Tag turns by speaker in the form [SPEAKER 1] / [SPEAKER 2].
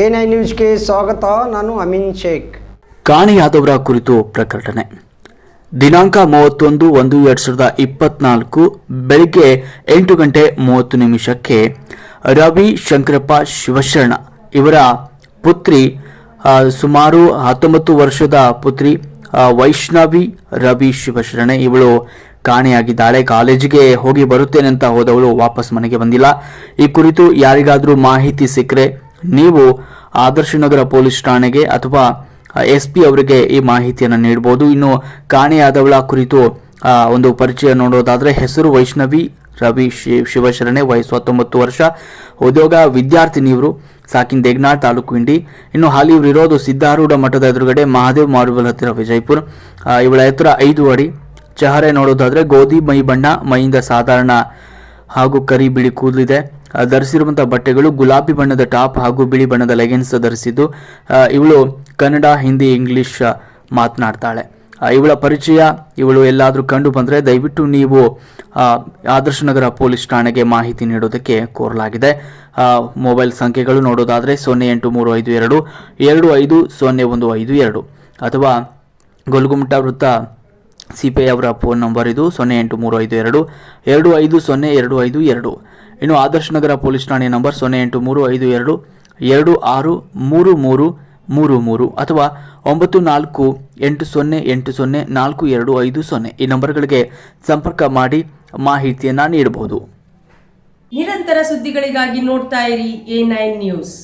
[SPEAKER 1] A nine ನ್ಯೂಸ್ಗೆ ಸ್ವಾಗತ. ನಾನು ಅಮಿನ್ ಶೇಖ್.
[SPEAKER 2] ಕಾಣೆಯಾದವರ ಕುರಿತು ಪ್ರಕಟಣೆ. ದಿನಾಂಕ ಮೂವತ್ತೊಂದು ಒಂದು ಎರಡ್ ಸಾವಿರದ ಇಪ್ಪತ್ನಾಲ್ಕು ಬೆಳಿಗ್ಗೆ ಎಂಟು ಗಂಟೆ ಮೂವತ್ತು ನಿಮಿಷಕ್ಕೆ ರವಿ ಶಂಕರಪ್ಪ ಶಿವಶರಣ ಇವರ ಪುತ್ರಿ ಸುಮಾರು ಹತ್ತೊಂಬತ್ತು ವರ್ಷದ ಪುತ್ರಿ ವೈಷ್ಣವಿ ರವಿ ಶಿವಶರಣ. ಇವಳು ಕಾಣೆಯಾಗಿದ್ದಾಳೆ. ಕಾಲೇಜಿಗೆ ಹೋಗಿ ಬರುತ್ತೇನೆ ಅಂತ ಹೋದವಳು ವಾಪಸ್ ಮನೆಗೆ ಬಂದಿಲ್ಲ. ಈ ಕುರಿತು ಯಾರಿಗಾದರೂ ಮಾಹಿತಿ ಸಿಕ್ಕರೆ ನೀವು ಆದರ್ಶನಗರ ಪೊಲೀಸ್ ಠಾಣೆಗೆ ಅಥವಾ ಎಸ್ ಪಿ ಅವರಿಗೆ ಈ ಮಾಹಿತಿಯನ್ನು ನೀಡಬಹುದು ಇನ್ನು ಕಾಣೆಯಾದವಳ ಕುರಿತು ಒಂದು ಪರಿಚಯ ನೋಡೋದಾದ್ರೆ ಹೆಸರು ವೈಷ್ಣವಿ, ರವಿ ಶಿವಶರಣೆ, ವಯಸ್ಸು ಹತ್ತೊಂಬತ್ತು ವರ್ಷ, ಉದ್ಯೋಗ ವಿದ್ಯಾರ್ಥಿನಿ ಇವರು ಸಾಕಿನ್ ದೇಗ್ನಾಳ್ ತಾಲೂಕು ಇಂಡಿ ಇನ್ನು ಹಾಲಿ ಇವರು ಇರೋದು ಸಿದ್ಧಾರೂಢ ಮಠದ ಎದುರುಗಡೆ ಮಹಾದೇವ್ ಮಾರುಬಲ್ ಹತ್ತಿರ ವಿಜಯಪುರ. ಇವಳ ಎತ್ತರ ಐದು ಅಡಿ. ಚಹರೆ ನೋಡೋದಾದ್ರೆ ಗೋಧಿ, ಮೈ ಬಣ್ಣ, ಮೈಯಿಂದ ಸಾಧಾರಣ ಹಾಗೂ ಕರಿ ಬಿಳಿ ಕೂದಲಿದೆ. ಧರಿಸಿರುವಂತಹ ಬಟ್ಟೆಗಳು ಗುಲಾಬಿ ಬಣ್ಣದ ಟಾಪ್ ಹಾಗೂ ಬಿಳಿ ಬಣ್ಣದ ಲೆಗಿನ್ಸ್ ಧರಿಸಿದ್ದು ಇವಳು ಕನ್ನಡ, ಹಿಂದಿ, ಇಂಗ್ಲಿಷ್ ಮಾತನಾಡ್ತಾಳೆ. ಇವಳ ಪರಿಚಯ, ಇವಳು ಎಲ್ಲಾದರೂ ಕಂಡು ಬಂದರೆ ದಯವಿಟ್ಟು ನೀವು ಆದರ್ಶ ನಗರ ಪೊಲೀಸ್ ಠಾಣೆಗೆ ಮಾಹಿತಿ ನೀಡೋದಕ್ಕೆ ಕೋರಲಾಗಿದೆ. ಮೊಬೈಲ್ ಸಂಖ್ಯೆಗಳು ನೋಡೋದಾದರೆ ಸೊನ್ನೆ ಎಂಟು ಮೂರು ಐದು ಎರಡು ಎರಡು ಐದು ಸೊನ್ನೆ ಒಂದು ಐದು ಎರಡು. ಅಥವಾ ಗೊಲ್ಗುಮಟ ವೃತ್ತ ಸಿ ಪಿ ಐ ಅವರ ಫೋನ್ ನಂಬರ್ ಇದು ಸೊನ್ನೆ ಎಂಟು ಮೂರು ಐದು ಎರಡು ಎರಡು ಐದು ಸೊನ್ನೆ ಎರಡು ಐದು ಎರಡು. ಇನ್ನು ಆದರ್ಶ ನಗರ ಪೊಲೀಸ್ ಠಾಣೆ ನಂಬರ್ ಸೊನ್ನೆ ಎಂಟು ಮೂರು ಐದು ಎರಡು ಎರಡು ಆರು ಮೂರು ಮೂರು ಮೂರು ಮೂರು ಅಥವಾ ಒಂಬತ್ತು ನಾಲ್ಕು ಎಂಟು ಸೊನ್ನೆ ಎಂಟು ಸೊನ್ನೆ ನಾಲ್ಕು ಎರಡು ಐದು ಸೊನ್ನೆ ಈ ನಂಬರ್ಗಳಿಗೆ ಸಂಪರ್ಕ ಮಾಡಿ ಮಾಹಿತಿಯನ್ನು ನೀಡಬಹುದು.
[SPEAKER 3] ನಿರಂತರ ಸುದ್ದಿಗಳಿಗಾಗಿ ನೋಡ್ತಾ ಇರಿ ಎ ನೈನ್ ನ್ಯೂಸ್.